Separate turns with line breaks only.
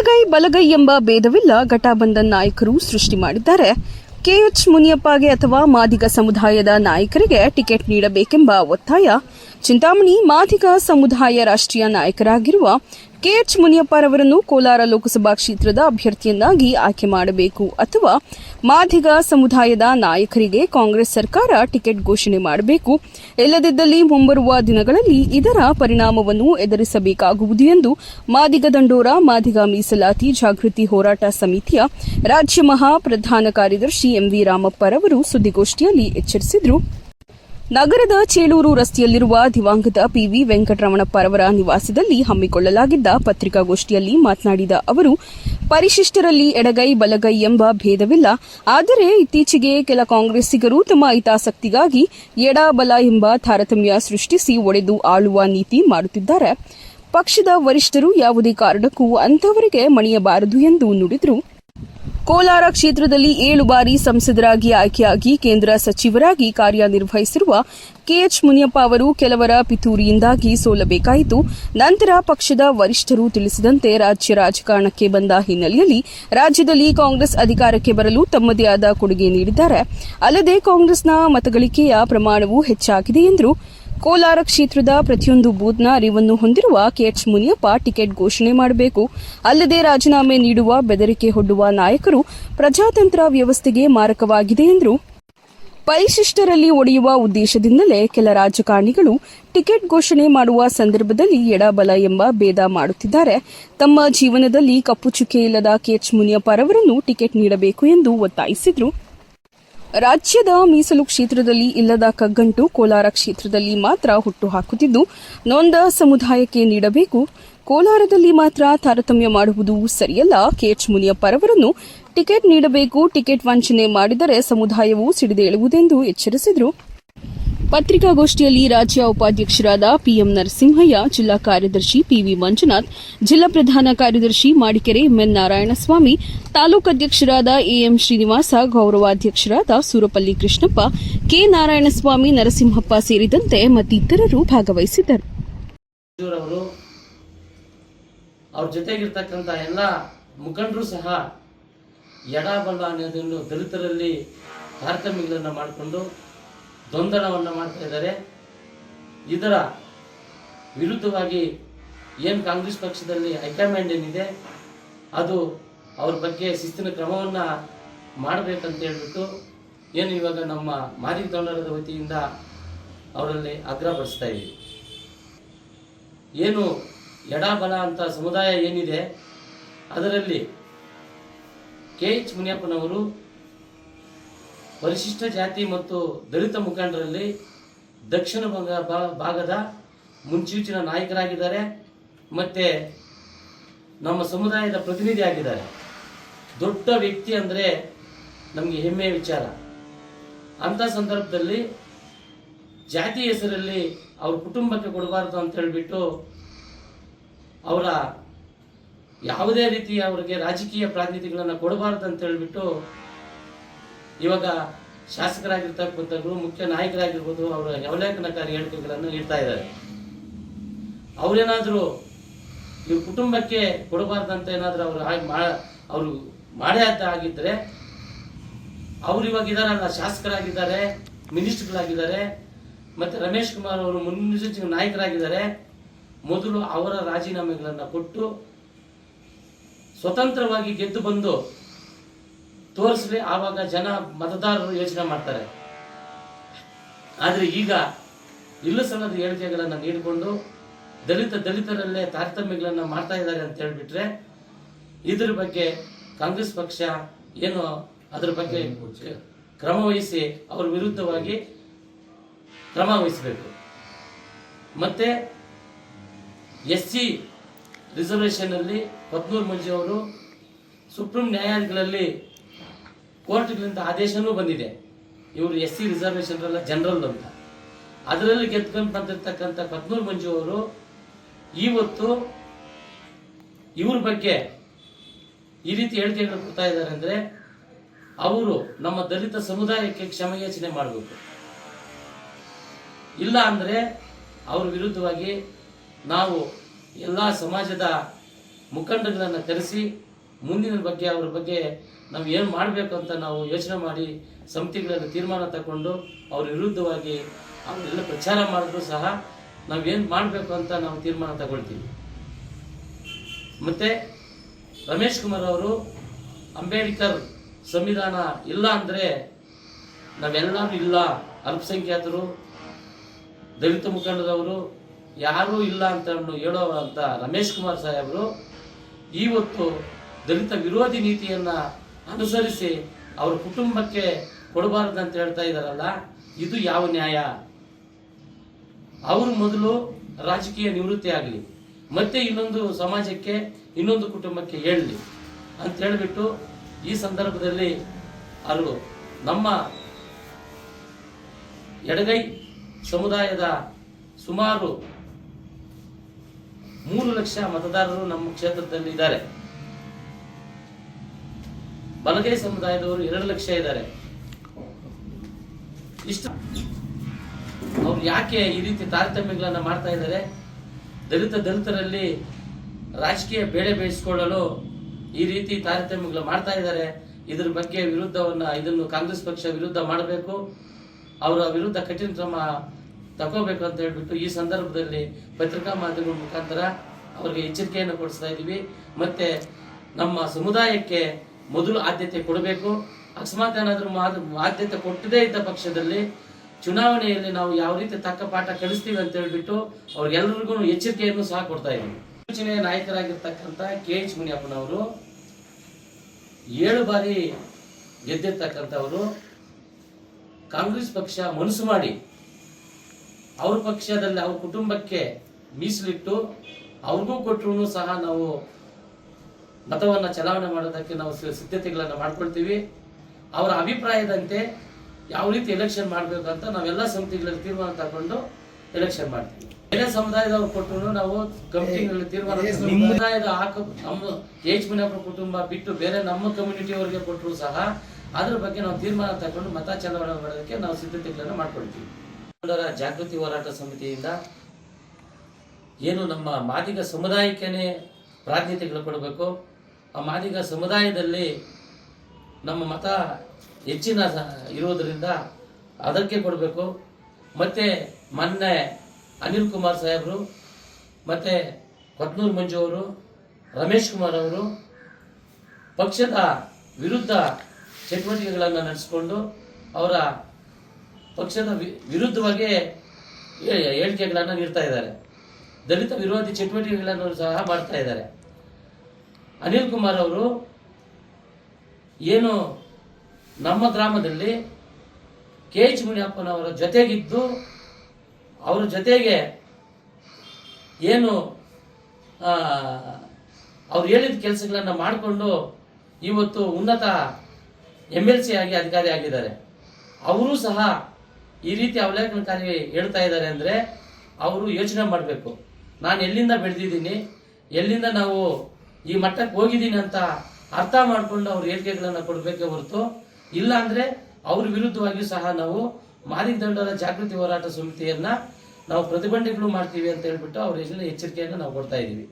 ಎಡಗೈ ಬಲಗೈ ಎಂಬ ಭೇದವಿಲ್ಲ ಘಟಬಂಧನ್ ನಾಯಕರು ಸೃಷ್ಟಿ ಮಾಡಿದ್ದಾರೆ. ಕೆಎಚ್ ಮುನಿಯಪ್ಪಗೆ ಅಥವಾ ಮಾದಿಗ ಸಮುದಾಯದ ನಾಯಕರಿಗೆ ಟಿಕೆಟ್ ನೀಡಬೇಕೆಂಬ ಒತ್ತಾಯ ಚಿಂತಾಮಣಿ ಮಾದಿಗ ಸಮುದಾಯ ರಾಷ್ಟ್ರೀಯ ನಾಯಕರಾಗಿರುವ ಕೆಎಚ್ ಮುನಿಯಪ್ಪರವರನ್ನು ಕೋಲಾರ ಲೋಕಸಭಾ ಕ್ಷೇತ್ರದ ಅಭ್ಯರ್ಥಿಯನ್ನಾಗಿ ಆಯ್ಕೆ ಮಾಡಬೇಕು ಅಥವಾ ಮಾದಿಗ ಸಮುದಾಯದ ನಾಯಕರಿಗೆ ಕಾಂಗ್ರೆಸ್ ಸರ್ಕಾರ ಟಿಕೆಟ್ ಘೋಷಣೆ ಮಾಡಬೇಕು. ಇಲ್ಲದಿದ್ದಲ್ಲಿ ಮುಂಬರುವ ದಿನಗಳಲ್ಲಿ ಇದರ ಪರಿಣಾಮವನ್ನು ಎದುರಿಸಬೇಕಾಗುವುದು ಎಂದು ಮಾದಿಗ ದಂಡೋರ, ಮಾದಿಗ ಮೀಸಲಾತಿ ಜಾಗೃತಿ ಹೋರಾಟ ಸಮಿತಿಯ ರಾಜ್ಯ ಮಹಾ ಪ್ರಧಾನ ಕಾರ್ಯದರ್ಶಿ ಎಂವಿ ರಾಮಪ್ಪರವರು ಸುದ್ದಿಗೋಷ್ಠಿಯಲ್ಲಿ ಎಚ್ಚರಿಸಿದರು. ನಗರದ ಚೇಳೂರು ರಸ್ತೆಯಲ್ಲಿರುವ ದಿವಂಗತ ಪಿವಿ ವೆಂಕಟರಮಣಪ್ಪರವರ ನಿವಾಸದಲ್ಲಿ ಹಮ್ಮಿಕೊಳ್ಳಲಾಗಿದ್ದ ಪತ್ರಿಕಾಗೋಷ್ಠಿಯಲ್ಲಿ ಮಾತನಾಡಿದ ಅವರು, ಪರಿಶಿಷ್ಟರಲ್ಲಿ ಎಡಗೈ ಬಲಗೈ ಎಂಬ ಭೇದವಿಲ್ಲ. ಆದರೆ ಇತ್ತೀಚೆಗೆ ಕೆಲ ಕಾಂಗ್ರೆಸ್ಸಿಗರು ತಮ್ಮ ಹಿತಾಸಕ್ತಿಗಾಗಿ ಎಡ ಬಲ ಎಂಬ ತಾರತಮ್ಯ ಸೃಷ್ಟಿಸಿ ಒಡೆದು ಆಳುವ ನೀತಿ ಮಾಡುತ್ತಿದ್ದಾರೆ. ಪಕ್ಷದ ವರಿಷ್ಠರು ಯಾವುದೇ ಕಾರಣಕ್ಕೂ ಅಂಥವರಿಗೆ ಮಣಿಯಬಾರದು ಎಂದು ನುಡಿದರು. ಕೋಲಾರ ಕ್ಷೇತ್ರದಲ್ಲಿ ಏಳು ಬಾರಿ ಸಂಸದರಾಗಿ ಆಯ್ಕೆಯಾಗಿ ಕೇಂದ್ರ ಸಚಿವರಾಗಿ ಕಾರ್ಯನಿರ್ವಹಿಸಿರುವ ಕೆಎಚ್ ಮುನಿಯಪ್ಪ ಅವರು ಕೆಲವರ ಪಿತೂರಿಯಿಂದಾಗಿ ಸೋಲಬೇಕಾಯಿತು. ನಂತರ ಪಕ್ಷದ ವರಿಷ್ಠರು ತಿಳಿಸಿದಂತೆ ರಾಜ್ಯ ರಾಜಕಾರಣಕ್ಕೆ ಬಂದ ಹಿನ್ನೆಲೆಯಲ್ಲಿ ರಾಜ್ಯದಲ್ಲಿ ಕಾಂಗ್ರೆಸ್ ಅಧಿಕಾರಕ್ಕೆ ಬರಲು ತಮ್ಮದೇ ಆದ ಕೊಡುಗೆ ನೀಡಿದ್ದಾರೆ. ಅಲ್ಲದೆ ಕಾಂಗ್ರೆಸ್ನ ಮತಗಳಿಕೆಯ ಪ್ರಮಾಣವೂ ಹೆಚ್ಚಾಗಿದೆ ಎಂದರು. ಕೋಲಾರ ಕ್ಷೇತ್ರದ ಪ್ರತಿಯೊಂದು ಬೂತ್ನ ಅರಿವನ್ನು ಹೊಂದಿರುವ ಕೆಎಚ್ ಮುನಿಯಪ್ಪ ಟಿಕೆಟ್ ಘೋಷಣೆ ಮಾಡಬೇಕು. ಅಲ್ಲದೆ ರಾಜೀನಾಮೆ ನೀಡುವ ಬೆದರಿಕೆ ಹೊಡ್ಡುವ ನಾಯಕರು ಪ್ರಜಾತಂತ್ರ ವ್ಯವಸ್ಥೆಗೆ ಮಾರಕವಾಗಿದೆ ಎಂದರು. ಪರಿಶಿಷ್ಟರಲ್ಲಿ ಒಡೆಯುವ ಉದ್ದೇಶದಿಂದಲೇ ಕೆಲ ರಾಜಕಾರಣಿಗಳು ಟಿಕೆಟ್ ಘೋಷಣೆ ಮಾಡುವ ಸಂದರ್ಭದಲ್ಲಿ ಎಡಬಲ ಎಂಬ ಭೇದ ಮಾಡುತ್ತಿದ್ದಾರೆ. ತಮ್ಮ ಜೀವನದಲ್ಲಿ ಕಪ್ಪು ಚುಕ್ಕೆ ಇಲ್ಲದ ಕೆಎಚ್ ಮುನಿಯಪ್ಪರವರನ್ನು ಟಿಕೆಟ್ ನೀಡಬೇಕು ಎಂದು ಒತ್ತಾಯಿಸಿದರು. ರಾಜ್ಯದ ಮೀಸಲು ಕ್ಷೇತ್ರದಲ್ಲಿ ಇಲ್ಲದ ಕಗ್ಗಂಟು ಕೋಲಾರ ಕ್ಷೇತ್ರದಲ್ಲಿ ಮಾತ್ರ ಹುಟ್ಟು ಹಾಕುತ್ತಿದ್ದು, ನೊಂದ ಸಮುದಾಯಕ್ಕೆ ನೀಡಬೇಕು. ಕೋಲಾರದಲ್ಲಿ ಮಾತ್ರ ತಾರತಮ್ಯ ಮಾಡುವುದು ಸರಿಯಲ್ಲ. ಕೆಎಚ್ ಮುನಿಯಪ್ಪರವರನ್ನು ಟಿಕೆಟ್ ನೀಡಬೇಕು. ಟಿಕೆಟ್ ವಂಚನೆ ಮಾಡಿದರೆ ಸಮುದಾಯವು ಸಿಡಿದೇಳುವುದೆಂದು ಎಚ್ಚರಿಸಿದರು. ಪತ್ರಿಕಾಗೋಷ್ಠಿಯಲ್ಲಿ ರಾಜ್ಯ ಉಪಾಧ್ಯಕ್ಷರಾದ ಪಿಎಂ ನರಸಿಂಹಯ್ಯ, ಜಿಲ್ಲಾ ಕಾರ್ಯದರ್ಶಿ ಪಿವಿ ಮಂಜುನಾಥ್, ಜಿಲ್ಲಾ ಪ್ರಧಾನ ಕಾರ್ಯದರ್ಶಿ ಮಾಡಿಕೆರೆ ಎಂಎನ್ ನಾರಾಯಣಸ್ವಾಮಿ, ತಾಲೂಕು ಅಧ್ಯಕ್ಷರಾದ ಎಎಂ ಶ್ರೀನಿವಾಸ, ಗೌರವಾಧ್ಯಕ್ಷರಾದ ಸೂರಪಲ್ಲಿ ಕೃಷ್ಣಪ್ಪ, ಕೆ ನಾರಾಯಣಸ್ವಾಮಿ, ನರಸಿಂಹಪ್ಪ ಸೇರಿದಂತೆ ಮತ್ತಿತರರು ಭಾಗವಹಿಸಿದ್ದರು.
ಅವರು ಜೊತೆಗಿರ್ತಕ್ಕಂಥ ಎಲ್ಲ ಮುಖಂಡರು ಸಹ ಎಡಬಲ್ಲ ಬಲ ಅನ್ನೋದನ್ನು ದಲಿತರಲ್ಲಿ ತಾರತಮ್ಯಗಳನ್ನು ಮಾಡಿಕೊಂಡು ಗೊಂದಲವನ್ನು ಮಾಡ್ತಾ ಇದ್ದಾರೆ. ಇದರ ವಿರುದ್ಧವಾಗಿ ಏನು ಕಾಂಗ್ರೆಸ್ ಪಕ್ಷದಲ್ಲಿ ಹೈಕಮಾಂಡ್ ಏನಿದೆ, ಅದು ಅವ್ರ ಬಗ್ಗೆ ಶಿಸ್ತಿನ ಕ್ರಮವನ್ನು ಮಾಡಬೇಕಂತ ಹೇಳ್ಬಿಟ್ಟು ಏನು ಇವಾಗ ನಮ್ಮ ಮಾಜಿ ತೊಂಡರದ ವತಿಯಿಂದ ಅವರಲ್ಲಿ ಆಗ್ರಹಪಡಿಸ್ತಾ ಇದ್ದೀವಿ. ಏನು ಎಡಬಲ ಅಂತ ಸಮುದಾಯ ಏನಿದೆ, ಅದರಲ್ಲಿ ಕೆ ಎಚ್ ಮುನಿಯಪ್ಪನವರು ಪರಿಶಿಷ್ಟ ಜಾತಿ ಮತ್ತು ದಲಿತ ಮುಖಂಡರಲ್ಲಿ ದಕ್ಷಿಣ ಭಾಗ ಭಾಗದ ಮುಂಚೂಚಿನ ನಾಯಕರಾಗಿದ್ದಾರೆ ಮತ್ತು ನಮ್ಮ ಸಮುದಾಯದ ಪ್ರತಿನಿಧಿ ಆಗಿದ್ದಾರೆ. ದೊಡ್ಡ ವ್ಯಕ್ತಿ ಅಂದರೆ ನಮಗೆ ಹೆಮ್ಮೆಯ ವಿಚಾರ. ಅಂಥ ಸಂದರ್ಭದಲ್ಲಿ ಜಾತಿ ಹೆಸರಲ್ಲಿ ಅವ್ರ ಕುಟುಂಬಕ್ಕೆ ಕೊಡಬಾರ್ದು ಅಂತ ಹೇಳಿಬಿಟ್ಟು ಅವರ ಯಾವುದೇ ರೀತಿಯ ಅವರಿಗೆ ರಾಜಕೀಯ ಪ್ರಾತಿನಿಧ್ಯಗಳನ್ನು ಕೊಡಬಾರ್ದು ಅಂತ ಹೇಳಿಬಿಟ್ಟು ಇವಾಗ ಶಾಸಕರಾಗಿರ್ತಕ್ಕಂಥವ್ರು ಮುಖ್ಯ ನಾಯಕರಾಗಿರ್ಬೋದು, ಅವರ ಅವಲೇಖನಕಾರಿ ಹೇಳಿಕೆಗಳನ್ನು ನೀಡ್ತಾ ಇದ್ದಾರೆ. ಅವರೇನಾದರೂ ಈ ಕುಟುಂಬಕ್ಕೆ ಕೊಡಬಾರ್ದಂತ ಏನಾದರೂ ಅವರು ಹಾಗೆ ಮಾ, ಅವರು ಮಾಡೇ ಅಂತ ಆಗಿದ್ದರೆ ಅವರು ಇವಾಗ ಇದಾರಲ್ಲ, ಶಾಸಕರಾಗಿದ್ದಾರೆ, ಮಿನಿಸ್ಟರ್ಗಳಾಗಿದ್ದಾರೆ, ಮತ್ತು ರಮೇಶ್ ಕುಮಾರ್ ಅವರು ಮುನ್ಸೂಚಕ ನಾಯಕರಾಗಿದ್ದಾರೆ, ಮೊದಲು ಅವರ ರಾಜೀನಾಮೆಗಳನ್ನು ಕೊಟ್ಟು ಸ್ವತಂತ್ರವಾಗಿ ಗೆದ್ದು ಬಂದು ತೋರಿಸ್ಲಿ, ಆವಾಗ ಜನ ಮತದಾರರು ಯೋಚನೆ ಮಾಡ್ತಾರೆ. ಆದರೆ ಈಗ ಇಲ್ಲೂ ಸಲ್ಲದ ಹೇಳಿಕೆಗಳನ್ನು ನೀಡಿಕೊಂಡು ದಲಿತ ದಲಿತರಲ್ಲೇ ತಾರತಮ್ಯಗಳನ್ನು ಮಾಡ್ತಾ ಇದ್ದಾರೆ ಅಂತ ಹೇಳ್ಬಿಟ್ರೆ ಇದ್ರ ಬಗ್ಗೆ ಕಾಂಗ್ರೆಸ್ ಪಕ್ಷ ಏನು ಅದ್ರ ಬಗ್ಗೆ ಕ್ರಮ ವಹಿಸಿ ಅವ್ರ ವಿರುದ್ಧವಾಗಿ ಕ್ರಮ ವಹಿಸಬೇಕು. ಮತ್ತೆ ಎಸ್ ಸಿ ರಿಸರ್ವೇಷನ್ ಅಲ್ಲಿ ಪದ್ಮೂರ್ ಮಂಜು ಅವರು ಸುಪ್ರೀಂ ನ್ಯಾಯಾಲಯಗಳಲ್ಲಿ ಕೋರ್ಟ್ಗಳಿಂದ ಆದೇಶನೂ ಬಂದಿದೆ. ಇವರು ಎಸ್ ಸಿ ರಿಸರ್ವೇಷನ್ ಜನರಲ್ ಅಂತ. ಅದರಲ್ಲಿ ಗೆದ್ಕೊಂಡು ಬಂದಿರತಕ್ಕಂಥ ಪದ್ಮೂರ್ ಮಂಜು ಅವರು ಇವತ್ತು ಇವ್ರ ಬಗ್ಗೆ ಈ ರೀತಿ ಹೇಳಿಕೆಗಳು ಕೊಡ್ತಾ ಇದ್ದಾರೆ ಅಂದ್ರೆ ಅವರು ನಮ್ಮ ದಲಿತ ಸಮುದಾಯಕ್ಕೆ ಕ್ಷಮಯಾಚನೆ ಮಾಡಬೇಕು. ಇಲ್ಲ ಅಂದ್ರೆ ಅವ್ರ ವಿರುದ್ಧವಾಗಿ ನಾವು ಎಲ್ಲ ಸಮಾಜದ ಮುಖಂಡಗಳನ್ನು ಕರೆಸಿ ಮುಂದಿನ ಬಗ್ಗೆ, ಅವ್ರ ಬಗ್ಗೆ ನಾವು ಏನು ಮಾಡಬೇಕು ಅಂತ ನಾವು ಯೋಚನೆ ಮಾಡಿ ಸಮಿತಿಗಳನ್ನು ತೀರ್ಮಾನ ತಗೊಂಡು ಅವ್ರ ವಿರುದ್ಧವಾಗಿ ಅವರೆಲ್ಲ ಪ್ರಚಾರ ಮಾಡಿದ್ರು ಸಹ ನಾವೇನು ಮಾಡಬೇಕು ಅಂತ ನಾವು ತೀರ್ಮಾನ ತಗೊಳ್ತೀವಿ. ಮತ್ತೆ ರಮೇಶ್ ಕುಮಾರ್ ಅವರು ಅಂಬೇಡ್ಕರ್ ಸಂವಿಧಾನ ಇಲ್ಲ ಅಂದರೆ ನಾವೆಲ್ಲರೂ ಇಲ್ಲ. ಅಲ್ಪಸಂಖ್ಯಾತರು, ದಲಿತ ಮುಖಂಡರವರು ಯಾರೂ ಇಲ್ಲ ಅಂತ ಹೇಳೋ ಅಂತ ರಮೇಶ್ ಕುಮಾರ್ ಸಾಹೇಬರು ಇವತ್ತು ದಲಿತ ವಿರೋಧಿ ನೀತಿಯನ್ನ ಅನುಸರಿಸಿ ಅವ್ರ ಕುಟುಂಬಕ್ಕೆ ಕೊಡಬಾರದು ಅಂತ ಹೇಳ್ತಾ ಇದಾರಲ್ಲ, ಇದು ಯಾವ ನ್ಯಾಯ? ಅವರು ಮೊದಲು ರಾಜಕೀಯ ನಿವೃತ್ತಿ ಆಗಲಿ, ಮತ್ತೆ ಇನ್ನೊಂದು ಸಮಾಜಕ್ಕೆ, ಇನ್ನೊಂದು ಕುಟುಂಬಕ್ಕೆ ಹೇಳಲಿ ಅಂತ ಹೇಳಿಬಿಟ್ಟು ಈ ಸಂದರ್ಭದಲ್ಲಿ ಅವರು ನಮ್ಮ ಎಡಗೈ ಸಮುದಾಯದ ಸುಮಾರು ಮೂರು ಲಕ್ಷ ಮತದಾರರು ನಮ್ಮ ಕ್ಷೇತ್ರದಲ್ಲಿ ಇದ್ದಾರೆ ಬಲಗೈ ಸಮುದಾಯದವರು ಎರಡು ಲಕ್ಷ ಇದ್ದಾರೆ. ಇಷ್ಟ ಅವ್ರು ಯಾಕೆ ಈ ರೀತಿ ತಾರತಮ್ಯಗಳನ್ನ ಮಾಡ್ತಾ ಇದ್ದಾರೆ? ದಲಿತ ದಲಿತರಲ್ಲಿ ರಾಜಕೀಯ ಬೇಳೆ ಬೇಯಿಸಿಕೊಳ್ಳಲು ಈ ರೀತಿ ತಾರತಮ್ಯಗಳು ಮಾಡ್ತಾ ಇದ್ದಾರೆ. ಇದ್ರ ಬಗ್ಗೆ ವಿರುದ್ಧವನ್ನ ಇದನ್ನು ಕಾಂಗ್ರೆಸ್ ಪಕ್ಷ ವಿರುದ್ಧ ಮಾಡಬೇಕು. ಅವರ ವಿರುದ್ಧ ಕಠಿಣ ಕ್ರಮ ತಗೋಬೇಕು ಅಂತ ಹೇಳ್ಬಿಟ್ಟು ಈ ಸಂದರ್ಭದಲ್ಲಿ ಪತ್ರಿಕಾ ಮಾಧ್ಯಮಗಳ ಮುಖಾಂತರ ಅವರಿಗೆ ಎಚ್ಚರಿಕೆಯನ್ನು ಕೊಡಿಸ್ತಾ ಇದ್ದೀವಿ. ಮತ್ತೆ ನಮ್ಮ ಸಮುದಾಯಕ್ಕೆ ಮೊದಲು ಆದ್ಯತೆ ಕೊಡಬೇಕು. ಅಕಸ್ಮಾತ್ ಏನಾದರೂ ಆದ್ಯತೆ ಕೊಟ್ಟದೇ ಇದ್ದ ಪಕ್ಷದಲ್ಲಿ ಚುನಾವಣೆಯಲ್ಲಿ ನಾವು ಯಾವ ರೀತಿ ತಕ್ಕ ಪಾಠ ಕಲಿಸ್ತೀವಿ ಅಂತ ಹೇಳ್ಬಿಟ್ಟು ಅವ್ರಿಗೆಲ್ಲರಿಗೂ ಎಚ್ಚರಿಕೆಯನ್ನು ಸಹ ಕೊಡ್ತಾ ಇದ್ದೀವಿ. ಯೋಚನೆಯ ನಾಯಕರಾಗಿರ್ತಕ್ಕಂಥ ಕೆ ಎಚ್ ಮುನಿಯಪ್ಪನವರು ಏಳು ಬಾರಿ ಗೆದ್ದಿರ್ತಕ್ಕಂಥವರು. ಕಾಂಗ್ರೆಸ್ ಪಕ್ಷ ಮನಸ್ಸು ಮಾಡಿ ಅವ್ರ ಪಕ್ಷದಲ್ಲಿ ಅವ್ರ ಕುಟುಂಬಕ್ಕೆ ಮೀಸಲಿಟ್ಟು ಅವ್ರಿಗೂ ಕೊಟ್ಟರು ಸಹ ನಾವು ಮತವನ್ನ ಚಲಾವಣೆ ಮಾಡೋದಕ್ಕೆ ನಾವು ಸಿದ್ಧತೆಗಳನ್ನು ಮಾಡ್ಕೊಳ್ತೀವಿ. ಅವರ ಅಭಿಪ್ರಾಯದಂತೆ ಯಾವ ರೀತಿ ಎಲೆಕ್ಷನ್ ಮಾಡಬೇಕು ಅಂತ ನಾವೆಲ್ಲ ಸಮಿತಿಗಳಲ್ಲಿ ತೀರ್ಮಾನ ತಗೊಂಡು ಎಲೆಕ್ಷನ್ ಮಾಡ್ತೀವಿ. ಬೇರೆ ಸಮುದಾಯದವ್ರು ಕೊಟ್ಟರು ನಾವು ಕಮಿಟಿಗಳಲ್ಲಿ ತೀರ್ಮಾನ ಸಮುದಾಯದ ಹಾಕ ನಮ್ಮ ಏಜ್ ಮುನಿಯಪ್ಪನ ಕುಟುಂಬ ಬಿಟ್ಟು ಬೇರೆ ನಮ್ಮ ಕಮ್ಯುನಿಟಿ ಅವರಿಗೆ ಕೊಟ್ಟರು ಸಹ ಅದ್ರ ಬಗ್ಗೆ ನಾವು ತೀರ್ಮಾನ ತಗೊಂಡು ಮತ ಚಲಾವಣೆ ಮಾಡೋದಕ್ಕೆ ನಾವು ಸಿದ್ಧತೆಗಳನ್ನು ಮಾಡ್ಕೊಳ್ತೀವಿ. ಜಾಗೃತಿ ಹೋರಾಟ ಸಮಿತಿಯಿಂದ ಏನು ನಮ್ಮ ಮಾದಿಗ ಸಮುದಾಯಕ್ಕೇನೆ ಪ್ರಾಧಾನ್ಯತೆಗಳು ಕೊಡಬೇಕು. ಆ ಮಾದಿಗ ಸಮುದಾಯದಲ್ಲಿ ನಮ್ಮ ಮತ ಹೆಚ್ಚಿನ ಇರೋದರಿಂದ ಅದಕ್ಕೆ ಕೊಡಬೇಕು. ಮತ್ತು ಮೊನ್ನೆ ಅನಿಲ್ ಕುಮಾರ್ ಸಾಹೇಬರು, ಮತ್ತು ಕೊತ್ನೂರು ಮಂಜು ಅವರು, ರಮೇಶ್ ಕುಮಾರ್ ಅವರು ಪಕ್ಷದ ವಿರುದ್ಧ ಚಟುವಟಿಕೆಗಳನ್ನು ನಡೆಸಿಕೊಂಡು ಅವರ ಪಕ್ಷದ ವಿರುದ್ಧವಾಗಿ ಹೇಳಿಕೆಗಳನ್ನು ನೀಡ್ತಾ ಇದ್ದಾರೆ. ದಲಿತ ವಿರೋಧಿ ಚಟುವಟಿಕೆಗಳನ್ನು ಸಹ ಮಾಡ್ತಾ ಇದ್ದಾರೆ. ಅನಿಲ್ ಕುಮಾರ್ ಅವರು ಏನು ನಮ್ಮ ಗ್ರಾಮದಲ್ಲಿ ಕೆ ಎಚ್ ಮುನಿಯಪ್ಪನವರ ಜೊತೆಗಿದ್ದು ಅವರ ಜೊತೆಗೆ ಏನು ಅವ್ರು ಹೇಳಿದ ಕೆಲಸಗಳನ್ನು ಮಾಡಿಕೊಂಡು ಇವತ್ತು ಉನ್ನತ ಎಂ ಎಲ್ ಸಿ ಆಗಿ ಅಧಿಕಾರಿ ಆಗಿದ್ದಾರೆ. ಅವರು ಸಹ ಈ ರೀತಿ ಅವಲೇಖನಕಾರಿ ಹೇಳ್ತಾ ಇದ್ದಾರೆ ಅಂದರೆ ಅವರು ಯೋಚನೆ ಮಾಡಬೇಕು. ನಾನು ಎಲ್ಲಿಂದ ಬೆಳೆದಿದ್ದೀನಿ, ಎಲ್ಲಿಂದ ನಾವು ಈ ಮಟ್ಟಕ್ಕೆ ಹೋಗಿದ್ದೀನಿ ಅಂತ ಅರ್ಥ ಮಾಡಿಕೊಂಡು ಅವ್ರ ಹೇಳಿಕೆಗಳನ್ನು ಕೊಡಬೇಕೇ ಹೊರತು ಇಲ್ಲ ಅಂದರೆ ಅವ್ರ ವಿರುದ್ಧವಾಗಿಯೂ ಸಹ ನಾವು ಮಾದಿಗ ದಂಡರ ಜಾಗೃತಿ ಹೋರಾಟ ಸಮಿತಿಯನ್ನ ನಾವು ಪ್ರತಿಭಟನೆಗಳು ಮಾಡ್ತೀವಿ ಅಂತ ಹೇಳ್ಬಿಟ್ಟು ಅವ್ರ ಎಚ್ಚರಿಕೆಯನ್ನು ನಾವು ಕೊಡ್ತಾ ಇದ್ದೀವಿ.